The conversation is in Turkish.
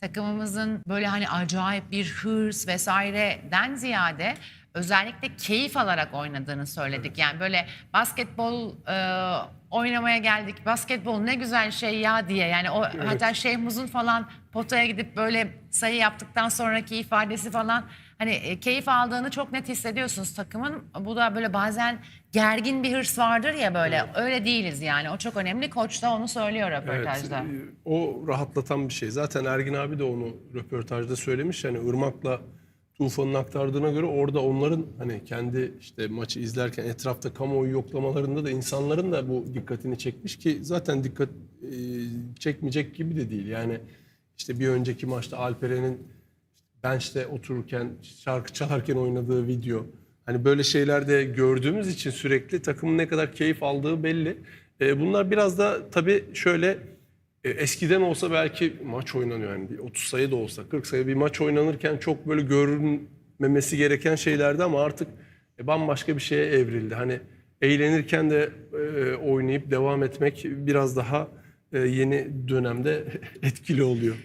takımımızın böyle hani acayip bir hırs vesaireden ziyade özellikle keyif alarak oynadığını söyledik. Yani böyle basketbol e, oynamaya geldik. Basketbol ne güzel şey ya diye. Yani o hatta Şehmuz'un falan potaya gidip böyle sayı yaptıktan sonraki ifadesi falan hani e, keyif aldığını çok net hissediyorsunuz takımın. Bu da böyle bazen gergin bir hırs vardır ya böyle. Öyle değiliz yani. O çok önemli. Koç da onu söylüyor röportajda. Evet, e, o rahatlatan bir şey. Zaten Ergin abi de onu röportajda söylemiş. Yani Irmak'la Tufan'ın aktardığına göre orada onların hani kendi işte maçı izlerken etrafta kamuoyu yoklamalarında da insanların da bu dikkatini çekmiş ki zaten dikkat e, çekmeyecek gibi de değil. Yani işte bir önceki maçta Alperen'in bench'te otururken şarkı çalarken oynadığı video. Hani böyle şeyler de gördüğümüz için sürekli takımın ne kadar keyif aldığı belli. E, bunlar biraz da tabii şöyle e, eskiden olsa belki maç oynanıyor yani bir 30 sayı da olsa 40 sayı bir maç oynanırken çok böyle görünmemesi gereken şeylerdi ama artık e, bambaşka bir şeye evrildi. Hani eğlenirken de e, oynayıp devam etmek biraz daha e, yeni dönemde etkili oluyor.